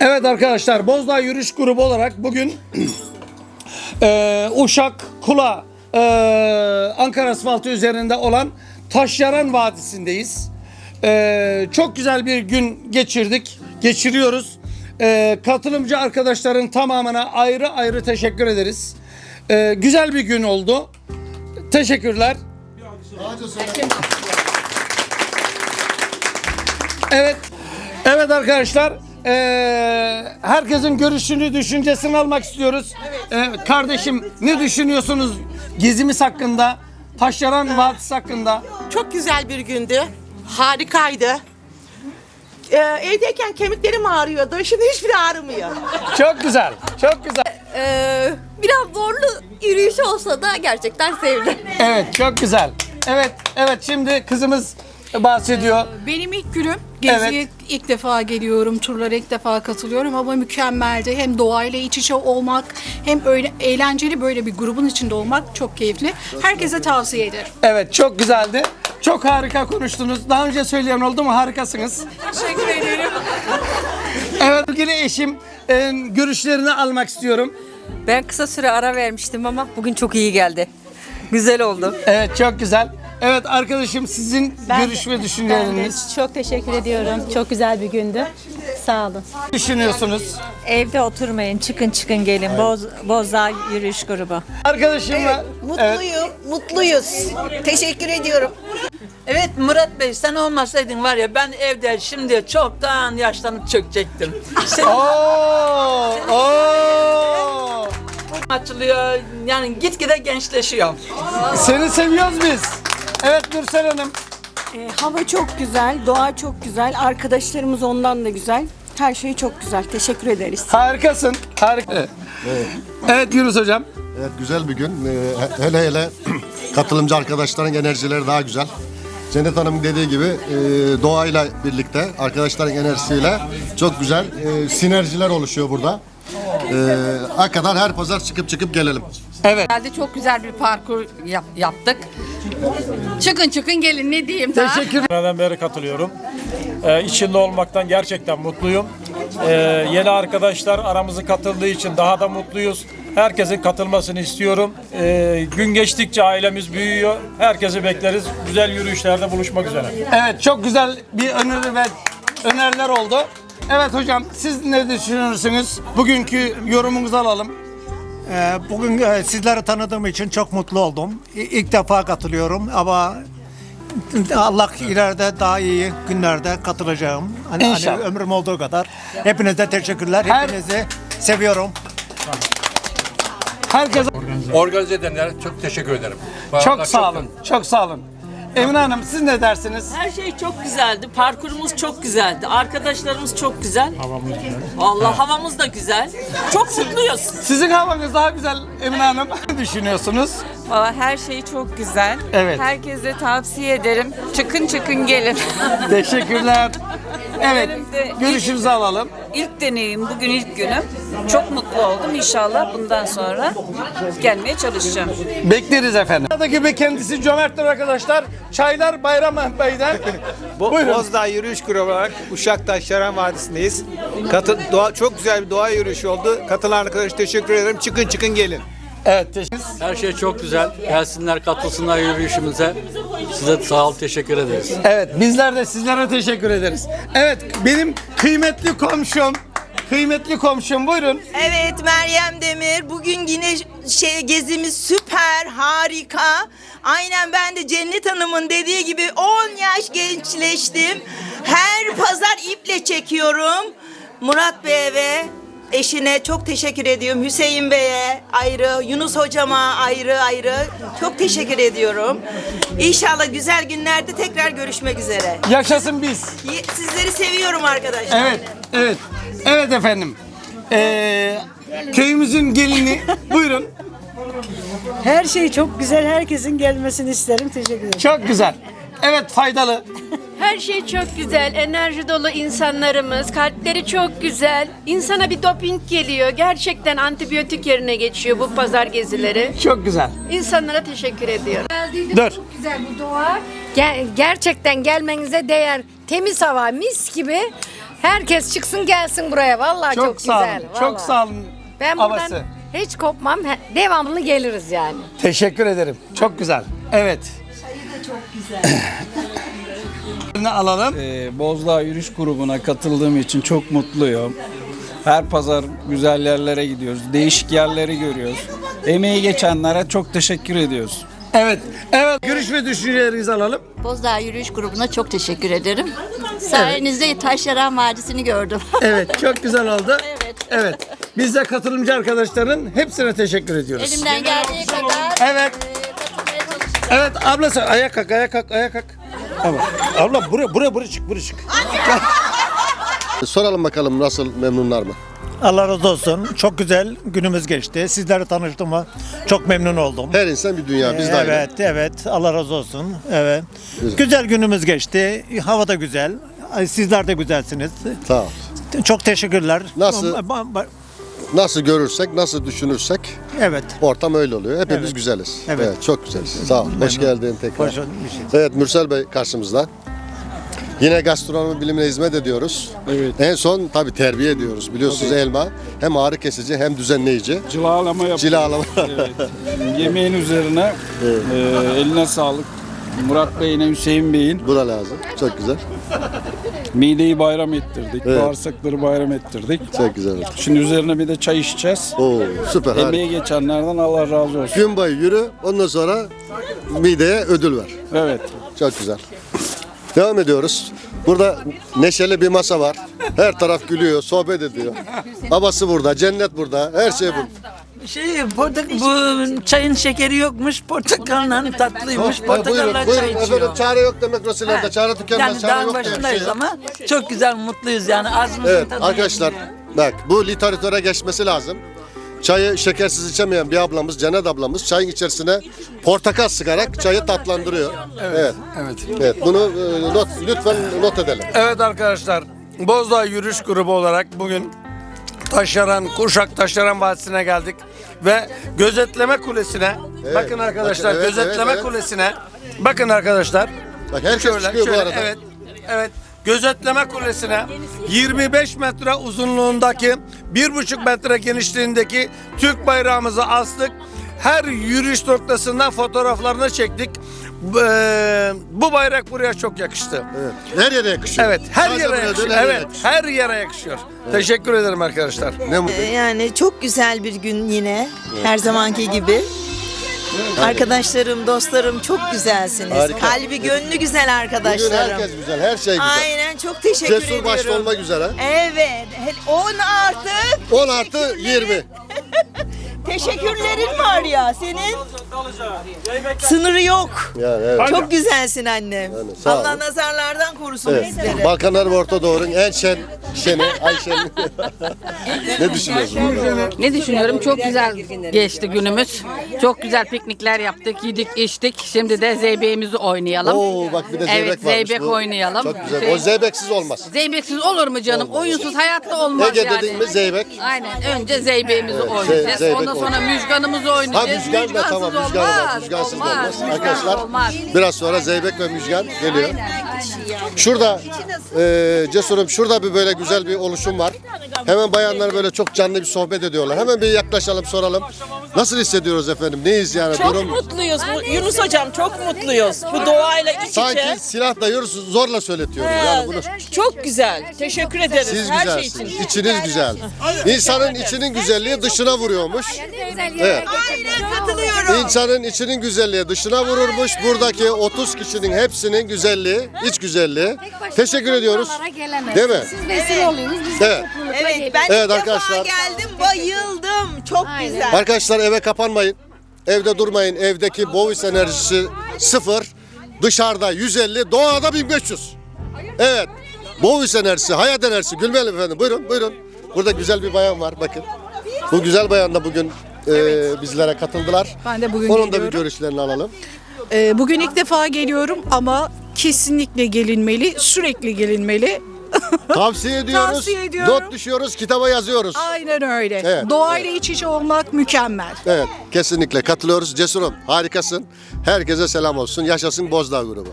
Evet arkadaşlar Bozdağ Yürüyüş Grubu olarak bugün eee, Uşak, Kula, eee, Ankara asfaltı üzerinde olan Taşyaran Vadisi'ndeyiz. Eee, çok güzel bir gün geçirdik, geçiriyoruz. Eee, katılımcı arkadaşların tamamına ayrı ayrı teşekkür ederiz. Eee, güzel bir gün oldu. Teşekkürler. Evet. Evet arkadaşlar. Eee, herkesin görüşünü, düşüncesini almak istiyoruz. Eee, kardeşim ne düşünüyorsunuz gezimiz hakkında? Taşyaran Vadisi hakkında. Çok güzel bir gündü. Harikaydı. Ee, evdeyken kemiklerim ağrıyordu. Şimdi hiçbiri ağrımıyor. Çok güzel. Çok güzel. Ee, biraz zorlu yürüyüş olsa da gerçekten sevdim. Evet, çok güzel. Evet, evet şimdi kızımız bahsediyor. Benim ilk günüm. Geziye Evet. ilk defa geliyorum, turlara ilk defa katılıyorum ama mükemmeldi. Hem doğayla iç içe olmak, hem öyle eğlenceli böyle bir grubun içinde olmak çok keyifli. Herkese tavsiye ederim. Evet, çok güzeldi. Çok harika konuştunuz. Daha önce söyleyen oldu mu? Harikasınız. Teşekkür ederim. Evet, yine eşim e, görüşlerini almak istiyorum. Ben kısa süre ara vermiştim ama bugün çok iyi geldi. Güzel oldu. Evet, çok güzel. Evet arkadaşım sizin görüş ve Ben de düşünceleriniz. çok teşekkür ediyorum. Çok güzel bir gündü. Sağ olun. düşünüyorsunuz? Evde oturmayın, çıkın çıkın gelin. Boz, Bozdağ Yürüyüş Grubu. Arkadaşımla evet, Mutluyum, mutluyuz. Teşekkür ediyorum. Evet Murat Bey sen olmasaydın var ya ben evde şimdi çoktan yaşlanıp çökecektim. Senin Oo, oo. açılıyor yani gitgide gençleşiyor. Seni seviyoruz biz. Evet Nursel Hanım. E, hava çok güzel, doğa çok güzel, arkadaşlarımız ondan da güzel. Her şey çok güzel. Teşekkür ederiz. Harikasın. Harika. Evet, evet Yunus hocam. Evet güzel bir gün. Ee, he- hele hele katılımcı arkadaşların enerjileri daha güzel. Cennet Hanım dediği gibi e, doğayla birlikte arkadaşların enerjisiyle çok güzel e, sinerjiler oluşuyor burada. E, hakikaten her pazar çıkıp çıkıp gelelim. Evet. Herhalde çok güzel bir parkur yap- yaptık. Çıkın çıkın gelin ne diyeyim daha. Teşekkür Seneden beri katılıyorum. Ee, içinde olmaktan gerçekten mutluyum. Ee, yeni arkadaşlar aramıza katıldığı için daha da mutluyuz. Herkesin katılmasını istiyorum. Ee, gün geçtikçe ailemiz büyüyor. Herkesi bekleriz. Güzel yürüyüşlerde buluşmak üzere. Evet çok güzel bir öneri ve öneriler oldu. Evet hocam siz ne düşünüyorsunuz? Bugünkü yorumunuzu alalım. Ee, Bugün e, sizleri tanıdığım için çok mutlu oldum. İlk defa katılıyorum ama Allah ileride daha iyi günlerde katılacağım. Hani, hani İnşallah. ömrüm olduğu kadar. Hepinize teşekkürler. Her- Hepinizi seviyorum. Herkese Organize edenlere çok teşekkür ederim. çok sağ olun. Çok sağ olun. Emine Hanım siz ne dersiniz? Her şey çok güzeldi. Parkurumuz çok güzeldi. Arkadaşlarımız çok güzel. Havamız güzel. Allah havamız da güzel. Çok mutluyuz. Sizin havanız daha güzel Emine Hanım. Ne düşünüyorsunuz? Valla her şey çok güzel. Evet. Herkese tavsiye ederim. Çıkın çıkın gelin. Teşekkürler. Evet, Benim de görüşünüzü alalım. ilk deneyim, bugün ilk günüm. Çok mutlu oldum. İnşallah bundan sonra gelmeye çalışacağım. Bekleriz efendim. Burada gibi kendisi cömerttir arkadaşlar. Çaylar Bayram Bey'den. Buyurun. Bozdağ Yürüyüş Grubu olarak Uşak Taşyaran Vadisi'ndeyiz. Katı, doğa, çok güzel bir doğa yürüyüşü oldu. Katılan arkadaş teşekkür ederim. Çıkın çıkın gelin. Evet, teşekkür Her şey çok güzel. Gelsinler, katılsınlar yürüyüşümüze. Size sağ ol, teşekkür ederiz. Evet, bizler de sizlere teşekkür ederiz. Evet, benim kıymetli komşum, kıymetli komşum buyurun. Evet Meryem Demir. Bugün yine şey gezimiz süper, harika. Aynen ben de Cennet Hanım'ın dediği gibi 10 yaş gençleştim. Her pazar iple çekiyorum. Murat Bey'e ve eşine çok teşekkür ediyorum. Hüseyin Bey'e ayrı, Yunus hocama ayrı ayrı. Çok teşekkür ediyorum. İnşallah güzel günlerde tekrar görüşmek üzere. Yaşasın biz. Sizleri seviyorum arkadaşlar. Evet, evet. Evet efendim. Ee, köyümüzün gelini buyurun. Her şey çok güzel. Herkesin gelmesini isterim. Teşekkür ederim. Çok güzel. Evet faydalı. Her şey çok güzel. Enerji dolu insanlarımız. Kalpleri çok güzel. İnsana bir doping geliyor. Gerçekten antibiyotik yerine geçiyor bu pazar gezileri. Çok güzel. İnsanlara teşekkür ediyorum. Dur. güzel bu doğa. gerçekten gelmenize değer. Temiz hava, mis gibi. Herkes çıksın gelsin buraya. Vallahi çok, Çok, sağ güzel. olun. vallahi. Çok sağ olun. Ben buradan Havası. hiç kopmam. Devamlı geliriz yani. Teşekkür ederim. Çok güzel. Evet. Ne alalım? Ee, Bozdağ Yürüyüş Grubu'na katıldığım için çok mutluyum. Her pazar güzel yerlere gidiyoruz. Değişik yerleri görüyoruz. Emeği geçenlere çok teşekkür ediyoruz. Evet. Evet. Görüş ve düşüncelerinizi alalım. Bozdağ Yürüyüş Grubu'na çok teşekkür ederim. Sayenizde Taşyaran Vadisi'ni gördüm. Evet. Çok güzel oldu. Evet. Evet. Biz de katılımcı arkadaşların hepsine teşekkür ediyoruz. Elimden geldiği kadar Evet. Evet abla sen ayak kalk ayak kalk ayak kalk. Abla, abla buraya buraya buraya çık buraya çık. Soralım bakalım nasıl memnunlar mı? Allah razı olsun. Çok güzel günümüz geçti. Sizleri tanıştığıma çok memnun oldum. Her insan bir dünya. Biz de aynı. Evet, evet. Allah razı olsun. Evet. Güzel. Güzel günümüz geçti. Hava da güzel. Sizler de güzelsiniz. Sağ ol. Çok teşekkürler. Nasıl? Nasıl görürsek, nasıl düşünürsek Evet. ortam öyle oluyor. Hepimiz Evet. güzeliz. Evet. Evet. çok güzeliz. Sağ ol. Hoş geldin tekrar. Hoş. Evet Mürsel Bey karşımızda. Yine gastronomi bilimine hizmet ediyoruz. Evet. En son tabii terbiye ediyoruz. Biliyorsunuz elma hem ağrı kesici hem düzenleyici. Cilalama yapıyoruz. Cilalama. Evet. Yemeğin üzerine e, eline sağlık. Murat Bey'ine Hüseyin Bey'in Bu da lazım. Çok güzel. mideyi bayram ettirdik. Evet. Bağırsakları bayram ettirdik. Çok güzel. oldu. Şimdi üzerine bir de çay içeceğiz. Oo, süper. harika. Emeği geçenlerden Allah razı olsun. Gün boyu yürü. Ondan sonra mideye ödül ver. Evet. Çok güzel. Devam ediyoruz. Burada neşeli bir masa var. Her taraf gülüyor, sohbet ediyor. Babası burada, cennet burada, her şey burada. Şey, portak bu çayın şekeri yokmuş, portakalın tatlıymış, buyurun, portakalla buyurun. çay Efendim içiyor. çare yok demokrasilerde, çare tükenmez, Yani çare dağın yok diye bir şey başındayız yok. ama çok güzel, mutluyuz yani. Ağzımızın Evet tadını arkadaşlar bak bu literatüre geçmesi lazım. Çayı şekersiz içemeyen bir ablamız, Cennet ablamız çayın içerisine portakal sıkarak çayı tatlandırıyor. Evet. Evet. Evet. Bunu e, not, lütfen not edelim. Evet arkadaşlar, Bozdağ Yürüyüş Grubu olarak bugün Taşyaran, Kuşak Taşyaran Vadisi'ne geldik ve gözetleme kulesine Evet, bakın arkadaşlar bakın, evet, gözetleme evet, evet. kulesine bakın arkadaşlar Bak herkes çıkıyor bu arada. evet evet gözetleme kulesine 25 metre uzunluğundaki 1,5 metre genişliğindeki Türk bayrağımızı astık. Her yürüyüş noktasından fotoğraflarını çektik. Bu- eee, Bu bayrak buraya çok yakıştı. Evet. Her yere yakışıyor. Evet, her Sadece yere buraya yakışıyor. değil, her yere Evet, yakışıyor. her yere yakışıyor. Teşekkür ederim arkadaşlar. Ne mutlu. Ee, Yani çok güzel bir gün yine her zamanki gibi. Arkadaşlarım, dostlarım çok güzelsiniz. Harika. Kalbi, gönlü güzel Bugün arkadaşlarım. herkes güzel, her şey güzel. Aynen çok teşekkür Cesur başta ediyorum. olmak üzere. Evet. 10 artı 10 artı 20. teşekkürlerin var ya senin. Sınırı yok. Yani evet. Çok güzelsin annem. Yani sağ. Allah nazarlardan korusun bizleri. Balkanlar ve Orta Doğu'nun en şen şeni Ayşen. ne düşünüyorsun? Ne düşünüyorum? Çok güzel geçti günümüz. Çok güzel piknikler yaptık, yedik, içtik. Şimdi de zeybeğimizi oynayalım. Oo bak bir de zeybek Evet, varmış. zeybek bu. oynayalım. Çok güzel. Şey- O zeybeksiz olmaz. Zeybeksiz olur mu canım? Oyunsuz hayatta olmaz Ege yani. dediğin mi zeybek? Aynen. Önce zeybeğimizi oynayacağız. ze- zeybek Ondan sonra oynayacağız. müjganımızı Ha oynayacağız. müjgan da tamam müjgan olmaz. Müjgansız da olmaz. müjgansız Arkadaşlar olmaz. biraz sonra zeybek ve müjgan geliyor. Şurada e, Cesur'um şurada bir böyle güzel bir oluşum var. Hemen bayanlar böyle çok canlı bir sohbet ediyorlar. Hemen bir yaklaşalım soralım. Nasıl hissediyoruz efendim? Neyiz yani? Çok Durum mutluyuz. Bu- Yunus hocam çok mutluyuz. Bu doğayla iç içe. sanki silah dayıyoruz zorla söyletiyoruz. Yani bunu Çok güzel. Teşekkür ederiz siz her şey güzelsiniz. için. İçiniz güzel. İnsanın içinin güzelliği dışına vuruyormuş. Evet. Aynen katılıyorum. İnsanın içinin güzelliği dışına vururmuş. Buradaki 30 kişinin hepsinin güzelliği, iç güzelliği. Teşekkür ediyoruz. Değil mi? Siz vesile oluyorsunuz. Biz Evet. Evet ben Evet ilk arkadaşlar. defa geldim bayıldım. Çok güzel. Arkadaşlar eve kapanmayın. Evde durmayın. Evdeki bovis enerjisi sıfır. Dışarıda 150, doğada 1500. Evet. Bovis enerjisi, hayat enerjisi. Gülmeli efendim. Buyurun, buyurun. Burada güzel bir bayan var bakın. Bu güzel bayan da bugün e, bizlere katıldılar. Ben de bugün Onun da bir geliyorum. görüşlerini alalım. Ee, bugün ilk defa geliyorum ama kesinlikle gelinmeli, sürekli gelinmeli. Tavsiye ediyoruz. Tavsiye ediyorum. Not düşüyoruz, kitaba yazıyoruz. Aynen öyle. Evet, Doğayla iç içe olmak mükemmel. Evet, kesinlikle katılıyoruz. Cesurum, harikasın. Herkese selam olsun. Yaşasın Bozdağ grubu.